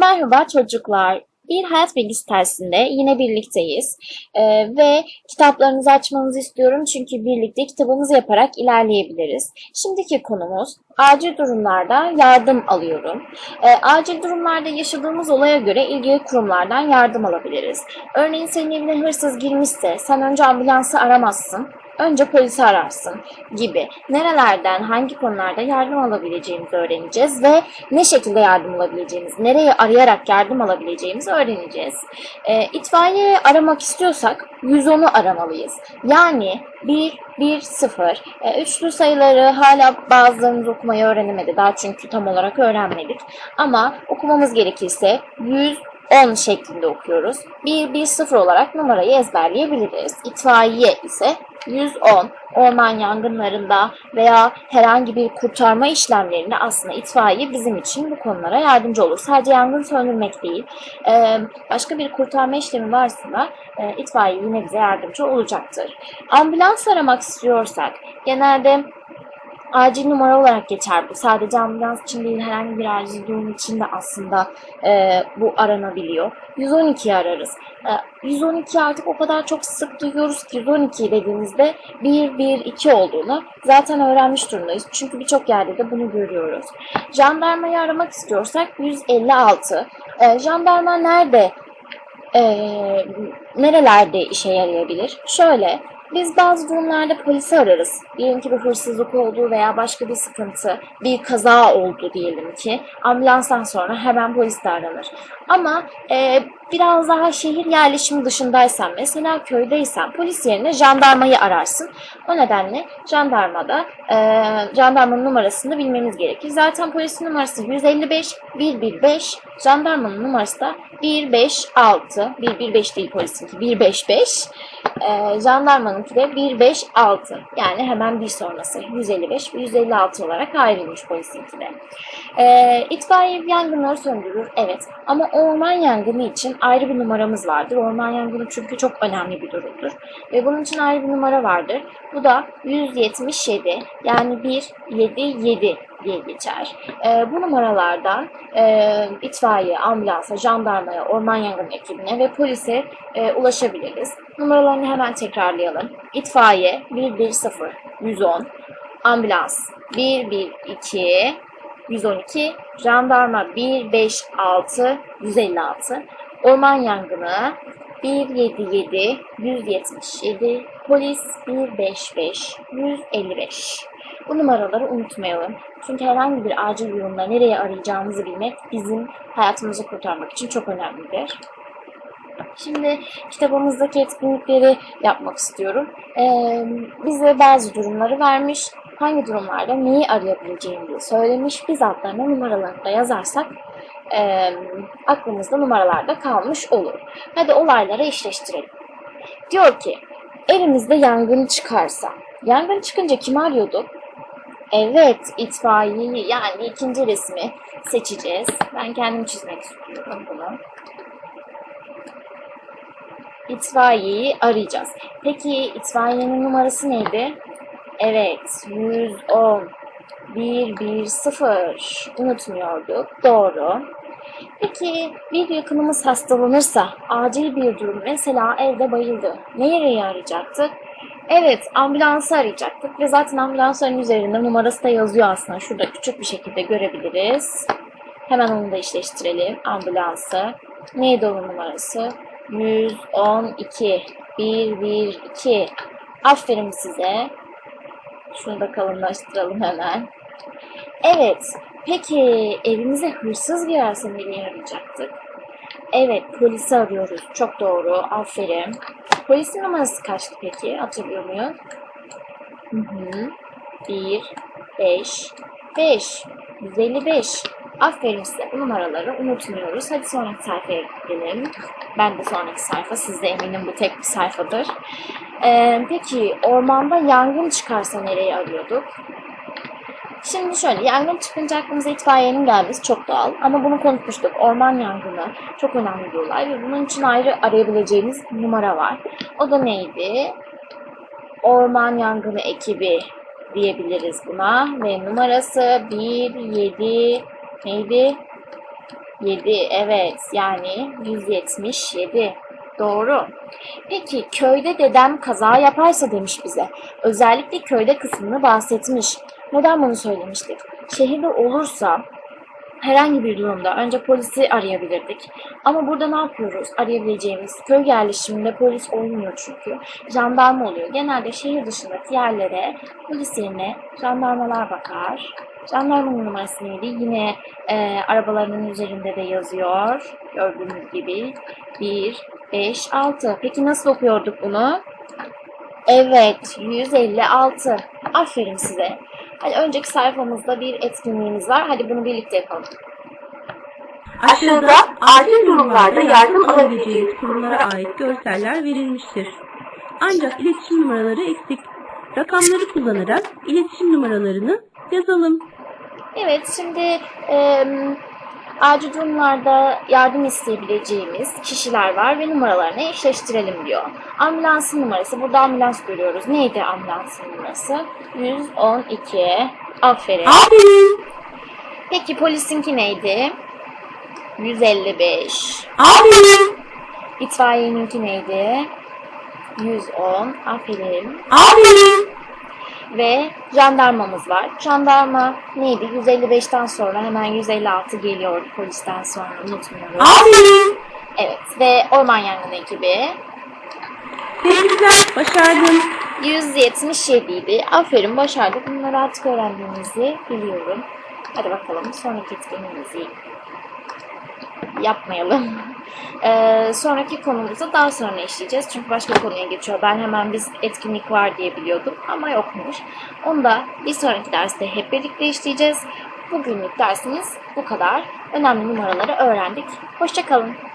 Merhaba çocuklar. Bir hayat bilgisi dersinde yine birlikteyiz Ee, ve kitaplarınızı açmanızı istiyorum çünkü birlikte kitabımızı yaparak ilerleyebiliriz. Şimdiki konumuz acil durumlarda yardım alıyorum. Ee, acil durumlarda yaşadığımız olaya göre ilgili kurumlardan yardım alabiliriz. Örneğin senin evine hırsız girmişse sen önce ambulansı aramazsın. Önce polisi ararsın gibi. Nerelerden, hangi konularda yardım alabileceğimizi öğreneceğiz ve ne şekilde yardım alabileceğimiz, nereye arayarak yardım alabileceğimizi öğreneceğiz. E, itfaiye aramak istiyorsak 110'u aramalıyız. Yani 1, 1, 0. E, üçlü sayıları hala bazılarımız okumayı öğrenemedi. Daha çünkü tam olarak öğrenmedik. Ama okumamız gerekirse 100, 10 şeklinde okuyoruz. 1, 1, 0 olarak numarayı ezberleyebiliriz. İtfaiye ise 110 orman yangınlarında veya herhangi bir kurtarma işlemlerinde aslında itfaiye bizim için bu konulara yardımcı olur. Sadece yangın söndürmek değil, e, başka bir kurtarma işlemi varsa da e, itfaiye yine bize yardımcı olacaktır. Ambulans aramak istiyorsak genelde acil numara olarak geçer bu. Sadece ambulans için değil herhangi bir acil durum için de aslında e, bu aranabiliyor. 112'yi ararız. E, 112 artık o kadar çok sık duyuyoruz ki 112 dediğimizde 1, 1, 2 olduğunu zaten öğrenmiş durumdayız. Çünkü birçok yerde de bunu görüyoruz. Jandarmayı aramak istiyorsak 156. E, jandarma nerede e, nerelerde işe yarayabilir? Şöyle, biz bazı durumlarda polisi ararız. Diyelim ki bir hırsızlık oldu veya başka bir sıkıntı, bir kaza oldu diyelim ki. Ambulanstan sonra hemen polis de aranır. Ama e, biraz daha şehir yerleşimi dışındaysan, mesela köydeysen polis yerine jandarmayı ararsın. O nedenle jandarmada e, jandarmanın numarasını bilmeniz gerekir. Zaten polisin numarası 155 115, jandarmanın numarası da 156. 115 değil polisinki 155. E, jandarmanınki de 156. Yani hemen bir sonrası 155 ve 156 olarak ayrılmış polisinki de. E, itfaiye yangınları söndürür evet ama orman yangını için ayrı bir numaramız vardır. Orman yangını çünkü çok önemli bir durumdur. Ve bunun için ayrı bir numara vardır. Bu da 177 yani 177 diye geçer. E, bu numaralardan e, itfaiye, ambulansa, jandarmaya, orman yangını ekibine ve polise e, ulaşabiliriz. Numaralarını hemen tekrarlayalım. İtfaiye 110 110, ambulans 112 112, jandarma 156 156, orman yangını 177 177, polis 155 155. Bu numaraları unutmayalım. Çünkü herhangi bir acil durumda nereye arayacağımızı bilmek bizim hayatımızı kurtarmak için çok önemlidir. Şimdi kitabımızdaki etkinlikleri yapmak istiyorum. Ee, bize bazı durumları vermiş. Hangi durumlarda neyi arayabileceğimizi söylemiş. Biz altlarına numaralarını da yazarsak e, aklımızda numaralarda kalmış olur. Hadi olaylara eşleştirelim. Diyor ki evimizde yangın çıkarsa. Yangın çıkınca kim arıyorduk? Evet, itfaiye yani ikinci resmi seçeceğiz. Ben kendim çizmek istiyorum bunu. İtfaiyeyi arayacağız. Peki itfaiyenin numarası neydi? Evet, 110 110 unutmuyorduk. Doğru. Peki bir yakınımız hastalanırsa, acil bir durum, mesela evde bayıldı. Nereyi arayacaktık? Evet, ambulansı arayacaktık ve zaten ambulansların üzerinde numarası da yazıyor aslında. Şurada küçük bir şekilde görebiliriz. Hemen onu da işleştirelim. Ambulansı. Neydi onun numarası? 112 112 Aferin size. Şunu da kalınlaştıralım hemen. Evet. Peki evimize hırsız girerse nereye arayacaktık? Evet polisi arıyoruz. Çok doğru. Aferin. Polisin numarası kaçtı peki? Hatırlıyor muyum? Hı hı. 1, 5, 5, 155. Aferin size. Bu numaraları unutmuyoruz. Hadi sonraki sayfaya gidelim. Ben de sonraki sayfa. Siz de eminim bu tek bir sayfadır. Ee, peki ormanda yangın çıkarsa nereye arıyorduk? Şimdi şöyle yangın çıkınca aklımıza itfaiyenin gelmesi çok doğal. Ama bunu konuşmuştuk. Orman yangını çok önemli bir olay ve bunun için ayrı arayabileceğimiz numara var. O da neydi? Orman yangını ekibi diyebiliriz buna. Ve numarası 1, 7, neydi? 7 evet yani 177 doğru. Peki köyde dedem kaza yaparsa demiş bize. Özellikle köyde kısmını bahsetmiş. Neden bunu söylemiştik? Şehirde olursa herhangi bir durumda önce polisi arayabilirdik. Ama burada ne yapıyoruz? Arayabileceğimiz köy yerleşiminde polis olmuyor çünkü. Jandarma oluyor. Genelde şehir dışındaki yerlere polis yerine jandarmalar bakar. Jandarmanın numarası neydi? Yine e, arabalarının üzerinde de yazıyor. Gördüğünüz gibi 1, 5, 6. Peki nasıl okuyorduk bunu? Evet, 156. Aferin size. Hadi önceki sayfamızda bir etkinliğimiz var. Hadi bunu birlikte yapalım. Aşağıda acil durumlarda yardım alabileceğiniz kurumlara ait görseller verilmiştir. Ancak iletişim numaraları eksik. Rakamları kullanarak iletişim numaralarını yazalım. Evet, şimdi e, acil durumlarda yardım isteyebileceğimiz kişiler var ve numaralarını eşleştirelim diyor. Ambulansın numarası, burada ambulans görüyoruz. Neydi ambulansın numarası? 112. Aferin. Aferin! Peki polisinki neydi? 155. Aferin! İtfaiyeninki neydi? 110. Aferin. Aferin! Ve jandarmamız var. Jandarma neydi? 155'ten sonra hemen 156 geliyor polisten sonra unutmuyoruz. Aferin! Evet ve orman yangını ekibi Tebrikler, başardın. 177 idi. Aferin başardık. Bunları artık öğrendiğimizi biliyorum. Hadi bakalım sonraki etkinliğimizi yapmayalım. Ee, sonraki konumuzu daha sonra işleyeceğiz. Çünkü başka konuya geçiyor. Ben hemen biz etkinlik var diye biliyordum ama yokmuş. Onu da bir sonraki derste hep birlikte işleyeceğiz. Bugünlük dersimiz bu kadar. Önemli numaraları öğrendik. Hoşçakalın.